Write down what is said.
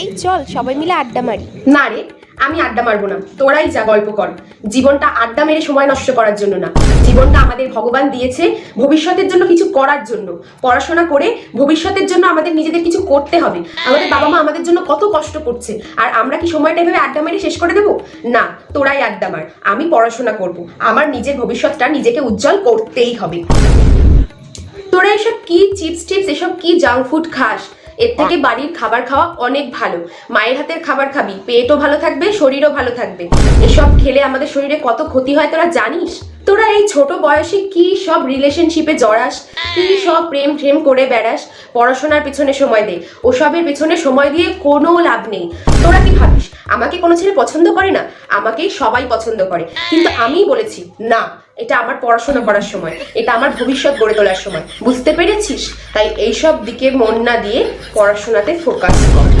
এই চল, সবাই মিলে আড্ডা মারি। না রে, আমি আড্ডা মারবো না। তোরাই যা গল্প কর। জীবনটা আড্ডা মেরে সময় নষ্ট করার জন্য না। জীবনটা আমাদের ভগবান দিয়েছে ভবিষ্যতের জন্য কিছু করার জন্য। পড়াশোনা করে ভবিষ্যতের জন্য আমাদের নিজেদের কিছু করতে হবে। আমাদের বাবা মা আমাদের জন্য কত কষ্ট করছে। আর আমরা কি সময়টা এভাবে আড্ডা মেরে শেষ করে দেবো? না, তোরাই আড্ডা মার। আমি পড়াশোনা করব। আমার নিজের ভবিষ্যৎটা নিজেকে উজ্জ্বল করতেই হবে। তোরা এসব কি চিপস টিপস, এসব কি জাঙ্ক ফুড খাস? এর থেকে বাড়ির খাবার খাওয়া অনেক ভালো। মায়ের হাতের খাবার খাবি, পেটও ভালো থাকবে, শরীরও ভালো থাকবে। এসব খেলে আমাদের শরীরে কত ক্ষতি হয় তোরা জানিস? তোরা এই ছোট বয়সে কি সব রিলেশনশিপে জড়াস? কি সব প্রেম প্রেম করে বেড়াস? পড়াশোনার পিছনে সময় দে। ওসবের পিছনে সময় দিয়ে কোনো লাভ নেই। তোরা কি ভাবিস, আমাকে কোনো ছেলে পছন্দ করে না? আমাকেই সবাই পছন্দ করে। কিন্তু আমি বলেছি, না, এটা আমার পড়াশোনা করার সময়। এটা আমার ভবিষ্যৎ গড়ে তোলার সময়। বুঝতে পেরেছিস? তাই এইসব দিকে মন না দিয়ে পড়াশোনাতে ফোকাস কর।